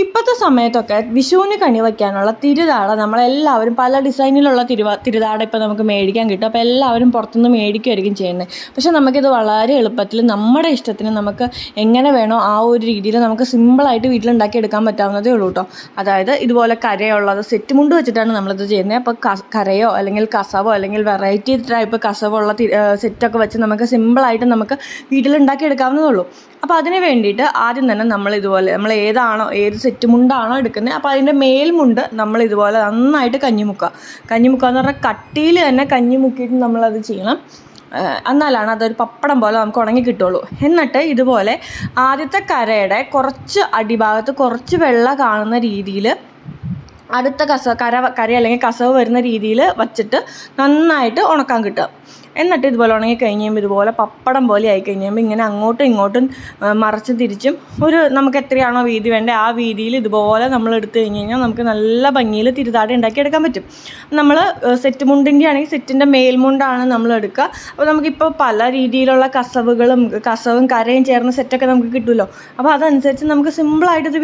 ഇപ്പോഴത്തെ സമയത്തൊക്കെ വിഷുവിന് കണി വയ്ക്കാനുള്ള തിരുതാട നമ്മളെല്ലാവരും പല ഡിസൈനിലുള്ള തിരുവ തിരുതാട ഇപ്പോൾ നമുക്ക് മേടിക്കാൻ കിട്ടും. അപ്പോൾ എല്ലാവരും പുറത്തുനിന്ന് മേടിക്കുമായിരിക്കും ചെയ്യുന്നത്. പക്ഷേ നമുക്കിത് വളരെ എളുപ്പത്തിൽ നമ്മുടെ ഇഷ്ടത്തിന് നമുക്ക് എങ്ങനെ വേണോ ആ ഒരു രീതിയിൽ നമുക്ക് സിമ്പിളായിട്ട് വീട്ടിലുണ്ടാക്കി എടുക്കാൻ പറ്റാവുന്നതേ ഉള്ളൂ കേട്ടോ. അതായത് ഇതുപോലെ കരയുള്ളത് സെറ്റ് മുണ്ട് വെച്ചിട്ടാണ് നമ്മളിത് ചെയ്യുന്നത്. അപ്പോൾ കരയോ അല്ലെങ്കിൽ കസവോ അല്ലെങ്കിൽ വെറൈറ്റി ടൈപ്പ് കസവുള്ള സെറ്റൊക്കെ വെച്ച് നമുക്ക് സിമ്പിളായിട്ട് നമുക്ക് വീട്ടിലുണ്ടാക്കി എടുക്കാവുന്നതേ ഉള്ളൂ. അപ്പോൾ അതിന് വേണ്ടിയിട്ട് ആദ്യം തന്നെ നമ്മൾ ഇതുപോലെ നമ്മൾ ഏതാണോ ഏത് സെറ്റ് മുണ്ടാണോ എടുക്കുന്നത് അപ്പോൾ അതിന്റെ മേൽമുണ്ട് നമ്മൾ ഇതുപോലെ നന്നായിട്ട് കഞ്ഞിമുക്കുക. കഞ്ഞിമുക്കുക കഞ്ഞി എന്ന് പറഞ്ഞാൽ കട്ടിയിൽ തന്നെ കഞ്ഞി മുക്കിയിട്ട് നമ്മളത് ചെയ്യണം. എന്നാലാണ് അതൊരു പപ്പടം പോലെ നമുക്ക് ഉണങ്ങി കിട്ടുള്ളൂ. എന്നിട്ട് ഇതുപോലെ ആദ്യത്തെ കരയുടെ കുറച്ച് അടിഭാഗത്ത് കുറച്ച് വെള്ള കാണുന്ന രീതിയിൽ അടുത്ത കസ കര കര അല്ലെങ്കിൽ കസവ് വരുന്ന രീതിയിൽ വച്ചിട്ട് നന്നായിട്ട് ഉണക്കാൻ കിട്ടുക. എന്നിട്ട് ഇതുപോലെ ഉണങ്ങി കഴിഞ്ഞ് കഴിയുമ്പോൾ ഇതുപോലെ പപ്പടം പോലെ ആയി കഴിഞ്ഞ് കഴിയുമ്പോൾ ഇങ്ങനെ അങ്ങോട്ടും ഇങ്ങോട്ടും മറിച്ചും തിരിച്ചും ഒരു നമുക്ക് എത്രയാണോ വീതി വേണ്ടത് ആ വീതിയിൽ ഇതുപോലെ നമ്മൾ എടുത്തു കഴിഞ്ഞ് കഴിഞ്ഞാൽ നമുക്ക് നല്ല ഭംഗിയിൽ തിരുതാടി ഉണ്ടാക്കിയെടുക്കാൻ പറ്റും. നമ്മൾ സെറ്റ് മുണ്ടിന്റെ ആണെങ്കിൽ സെറ്റിന്റെ മേൽമുണ്ടാണ് നമ്മൾ എടുക്കുക. അപ്പോൾ നമുക്കിപ്പോൾ പല രീതിയിലുള്ള കസവുകളും കസവും കരയും ചേർന്ന സെറ്റൊക്കെ നമുക്ക് കിട്ടുമല്ലോ. അപ്പോൾ അതനുസരിച്ച് നമുക്ക് സിമ്പിളായിട്ട് ഇത്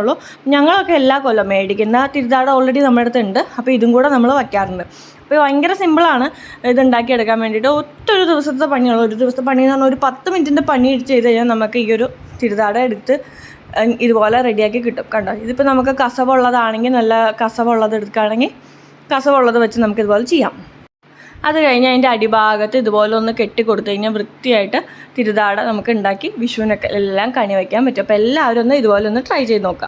ഉള്ളൂ. ഞങ്ങളൊക്കെ എല്ലാ കൊല്ലം മേടിക്കുന്ന തിരുതാട ഓൾറെഡി നമ്മുടെ അടുത്തുണ്ട്. അപ്പോൾ ഇതും കൂടെ നമ്മൾ വയ്ക്കാറുണ്ട്. അപ്പോൾ ഭയങ്കര സിമ്പിളാണ് ഇത് ഉണ്ടാക്കിയെടുക്കാൻ വേണ്ടിയിട്ട്. ഒറ്റ ഒരു ദിവസത്തെ പണിയുള്ള ഒരു ദിവസത്തെ പണി എന്ന് പറഞ്ഞാൽ ഒരു പത്ത് മിനിറ്റിന്റെ പണി ചെയ്ത് കഴിഞ്ഞാൽ നമുക്ക് ഈ ഒരു തിരുതാട എടുത്ത് ഇതുപോലെ റെഡിയാക്കി കിട്ടും. കണ്ടോ? ഇതിപ്പോൾ നമുക്ക് കസവുള്ളതാണെങ്കിൽ നല്ല കസവുള്ളത് എടുക്കുകയാണെങ്കിൽ കസവുള്ളത് വെച്ച് നമുക്ക് ഇതുപോലെ ചെയ്യാം. അത് കഴിഞ്ഞ് അതിന്റെ അടിഭാഗത്ത് ഇതുപോലെ ഒന്ന് കെട്ടി കൊടുത്തു കഴിഞ്ഞാൽ വൃത്തിയായിട്ട് തിരുതാട നമുക്ക് ഉണ്ടാക്കി വിഷുവിനൊക്കെ എല്ലാം കണി വയ്ക്കാൻ പറ്റും. അപ്പോൾ എല്ലാവരും ഒന്ന് ഇതുപോലെ ഒന്ന് ട്രൈ ചെയ്ത് നോക്കാം.